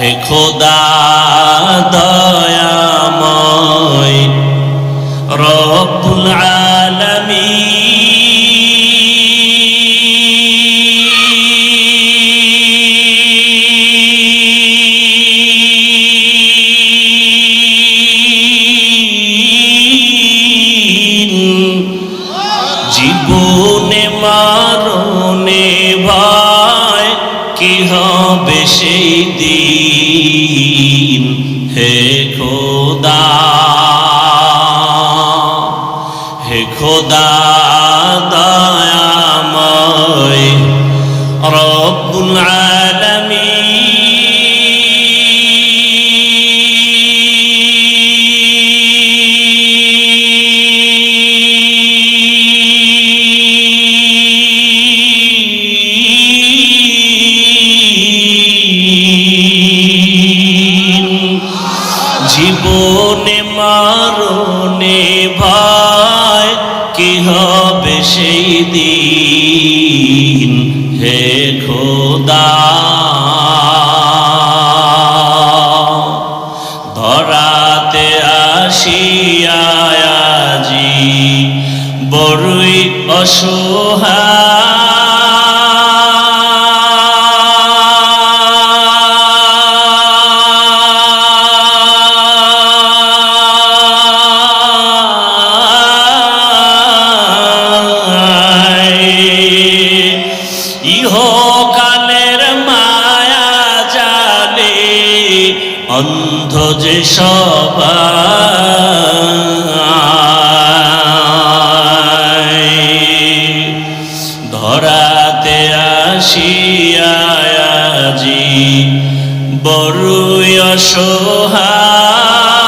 হে খোদা দয়াময়। রব্বুল আলামিন হে খোদা হে খোদা দয়াময় রব্বুল আলামিন। জীবনে মারণে ভাই কি হবে সেই দিন? হে খোদা। ধরাতে আসিয়াজি বড়ই অসহায়। ইহকালের মায়া জালে অন্ধ যে ধরাতে আসিয়াজি বড়ই অসহায়।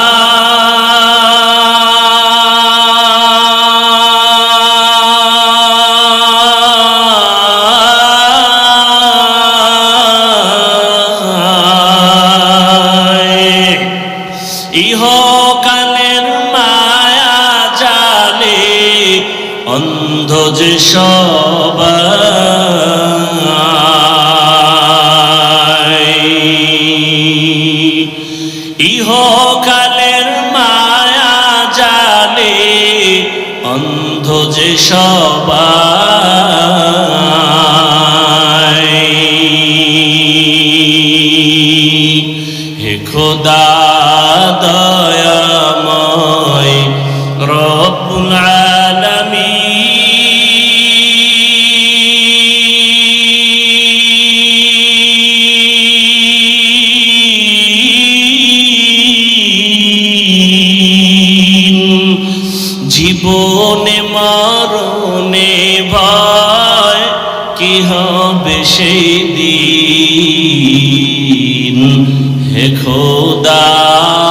ইহকালের মায়া জালে অন্ধ যে ইহকালের মায়া জালে অন্ধ যে সবাই। হে খোদা দয়াময় রব্বুল জীবনে মরণে ভয় কি হবে সেই দিন? হে খোদা।